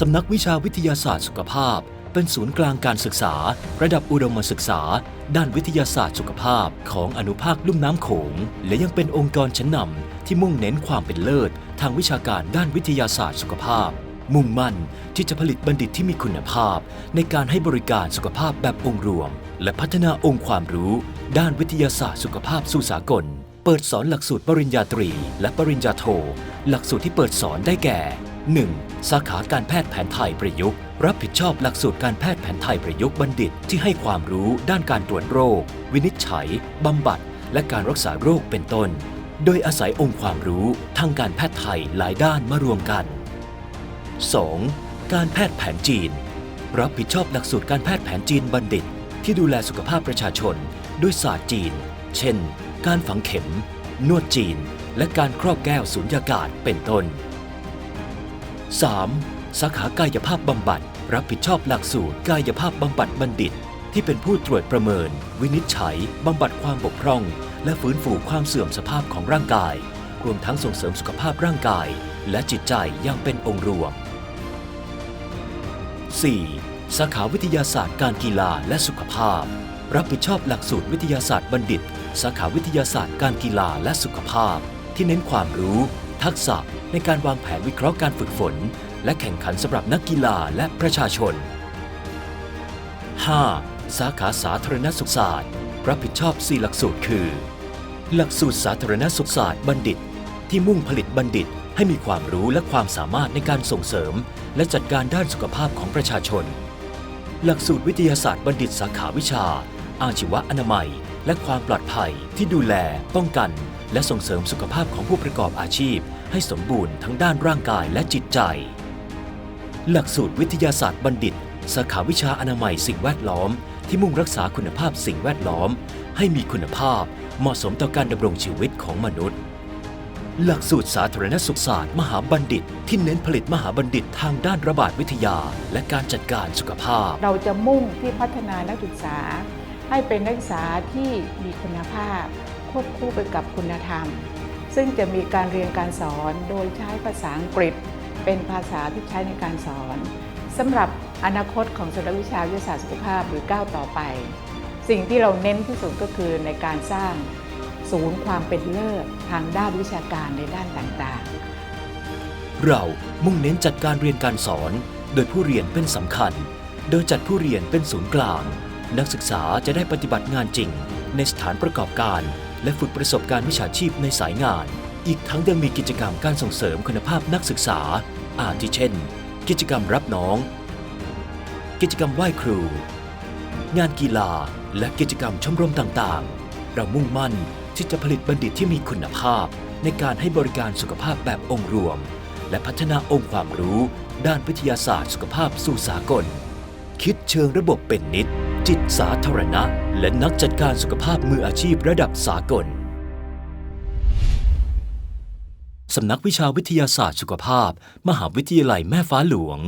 สำนักวิชาวิทยาศาสตร์สุขภาพ เป็นศูนย์กลางการศึกษา ระดับอุดมศึกษา ด้านวิทยาศาสตร์สุขภาพของอนุภาคลุ่มน้ำโขง และยังเป็นองค์กรชั้นนำที่มุ่งเน้นความเป็นเลิศ ทางวิชาการด้านวิทยาศาสตร์สุขภาพ มุ่งมั่นที่จะผลิตบัณฑิตที่มีคุณภาพ ในการให้บริการสุขภาพแบบองค์รวม และพัฒนาองค์ความรู้ ด้านวิทยาศาสตร์สุขภาพสู่สากล เปิดสอนหลักสูตรปริญญาตรี และปริญญาโท หลักสูตรที่เปิดสอนได้แก่ 1. สาขาการแพทย์แผนไทยประยุกต์ รับผิดชอบหลักสูตรการแพทย์แผนไทยประยุกต์บัณฑิต ที่ให้ความรู้ด้านการตรวจโรค วินิจฉัย บำบัด และการรักษาโรคเป็นต้น โดยอาศัยองค์ความรู้ทางการแพทย์ไทยหลายด้านมารวมกัน 2. การแพทย์แผนจีน รับผิดชอบหลักสูตรการแพทย์แผนจีนบัณฑิต ที่ดูแลสุขภาพประชาชน ด้วยศาสตร์จีน เช่น การฝังเข็ม นวดจีน และการครอบแก้วสูญญากาศเป็นต้น 3. สาขากายภาพบำบัด รับผิดชอบหลักสูตรกายภาพบำบัดบัณฑิต ที่เป็นผู้ตรวจประเมิน วินิจฉัยบำบัดความบกพร่อง และฟื้นฟูความเสื่อมสภาพของร่างกาย รวมทั้งส่งเสริมสุขภาพร่างกาย และจิตใจอย่างเป็นองค์รวม 4. สาขาวิทยาศาสตร์การกีฬาและสุขภาพ รับผิดชอบหลักสูตรวิทยาศาสตร์บัณฑิต สาขาวิทยาศาสตร์การกีฬาและสุขภาพ ที่เน้นความรู้ ทักษะในการวางแผนวิเคราะห์การฝึกฝน และแข่งขันสำหรับนักกีฬาและประชาชน 5. สาขาสาธารณสุขศาสตร์ รับผิดชอบ 4 หลักสูตรคือ หลักสูตรสาธารณสุขศาสตร์บัณฑิต ที่มุ่งผลิตบัณฑิตให้มีความรู้และความสามารถในการส่งเสริม และจัดการด้านสุขภาพของประชาชน หลักสูตรวิทยาศาสตร์บัณฑิตสาขาวิชา อาชีวะอนามัย และความปลอดภัยที่ดูแล ป้องกัน และส่งเสริมสุขภาพของผู้ประกอบอาชีพ ให้สมบูรณ์ทั้งด้านร่างกายและจิตใจ หลักสูตรวิทยาศาสตร์บัณฑิต สาขาวิชาอนามัยสิ่งแวดล้อม ที่มุ่งรักษาคุณภาพสิ่งแวดล้อม ให้มีคุณภาพเหมาะสมต่อการดำรงชีวิตของมนุษย์ หลักสูตรสาธารณสุขศาสตร์มหาบัณฑิต ที่เน้นผลิตมหาบัณฑิตทางด้านระบาดวิทยา และการจัดการสุขภาพ เราจะมุ่งที่พัฒนานักศึกษา ให้เป็นนักศึกษาที่มีคุณภาพ ควบคู่ไปกับคุณธรรม ซึ่งจะมีการเรียนการสอนโดยใช้ภาษาอังกฤษ เป็นภาษาที่ใช้ในการสอนสำหรับอนาคตของสำนักวิชาวิทยาศาสตร์สุขภาพหรือก้าวต่อไป สิ่งที่เราเน้นที่สุดก็คือในการสร้างศูนย์ความเป็นเลิศทางด้านวิชาการในด้านต่างๆ เรามุ่งเน้นจัดการเรียนการสอน โดยผู้เรียนเป็นสำคัญ โดยจัดผู้เรียนเป็นศูนย์กลาง นักศึกษาจะได้ปฏิบัติงานจริง ในสถานประกอบการ และฝึกประสบการณ์วิชาชีพในสายงาน อีกทั้งยังมีกิจกรรมการส่งเสริมคุณภาพนักศึกษา อาทิเช่น กิจกรรมรับน้อง กิจกรรมไหว้ครู งานกีฬา และกิจกรรมชมรมต่างๆ เรามุ่งมั่นที่จะผลิตบัณฑิตที่มีคุณภาพ ในการให้บริการสุขภาพแบบองค์รวม และพัฒนาองค์ความรู้ ด้านวิทยาศาสตร์สุขภาพสู่สากล คิดเชิงระบบเป็นนิด จิตสาธารณะ และนักจัดการสุขภาพมืออาชีพระดับสากล สำนักวิชาวิทยาศาสตร์สุขภาพ มหาวิทยาลัยแม่ฟ้าหลวง